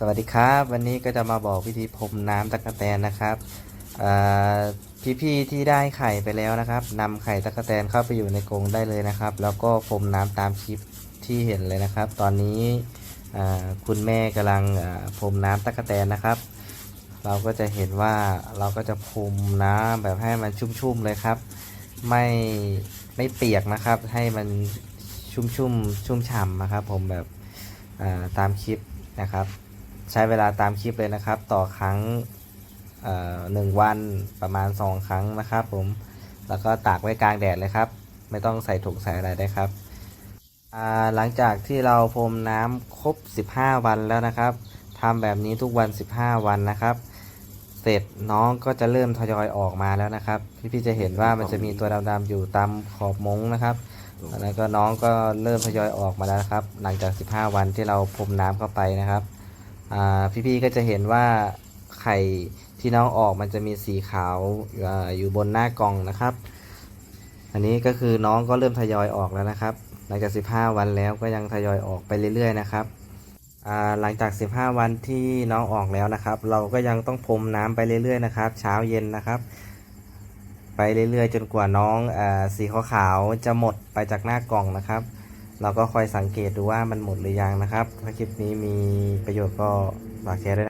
สวัสดีครับ วันนี้ก็จะมาบอกวิธีพรมน้ำตะกแตนนะครับพี่ๆที่ได้ไข่ไปแล้วนะครับนำไข่ตะกแตนเข้าไปอยู่ในกรงได้เลยนะครับ แล้วก็พรมน้ำตามคลิปที่เห็นเลยนะครับ ตอนนี้คุณแม่กำลังพรมน้ำตะกแตนนะครับ เราก็จะเห็นว่าเราก็จะพรมน้ำแบบให้มันชุ่มๆเลยครับ ไม่ไม่เปียกนะครับให้มันชุ่มๆชุ่มฉ่ำนะครับ ผมแบบตามคลิปนะครับ ใช้เวลาตามคลิปเลยนะครับ ต่อครั้งหนึ่งวันประมาณ 2 ครั้งนะครับ ผมแล้วก็ตากไว้กลางแดดเลยครับ ไม่ต้องใส่ถุงใส่อะไรได้ครับหลังจากที่เราพรมน้ำครบ 15 วันแล้วนะครับทำแบบนี้ทุกวัน 15 วันนะครับ เสร็จน้องก็จะเริ่มทยอยออกมาแล้วนะครับ พี่ๆจะเห็นว่ามันจะมีตัวดำๆอยู่ตามขอบมงนะครับแล้วก็น้องก็เริ่มทยอยออกมาแล้วครับ หลังจาก 15 วันที่เราพรมน้ำเข้าไปนะครับ พี่ๆก็จะเห็นว่าไข่ที่น้องออกมันจะมีสีขาวออยู่บนหน้ากล่องนะครับ อันนี้ก็คือน้องก็เริ่มทยอยออกแล้วนะครับ หลังจาก 15 วันแล้วก็ยังทยอยออกไปเรื่อยๆนะครับหลังจาก 15 วันที่น้องออกแล้วนะครับ เราก็ยังต้องพรมน้ำไปเรื่อยๆนะครับ เช้าเย็นนะครับ ไปเรื่อยๆ จนกว่าน้องอสีขาวๆจะหมดไปจากหน้ากล่องนะครับ เราก็คอยสังเกตดูว่ามันหมดหรือยังนะครับ ถ้าคลิปนี้มีประโยชน์ก็ฝากแชร์ด้วยนะ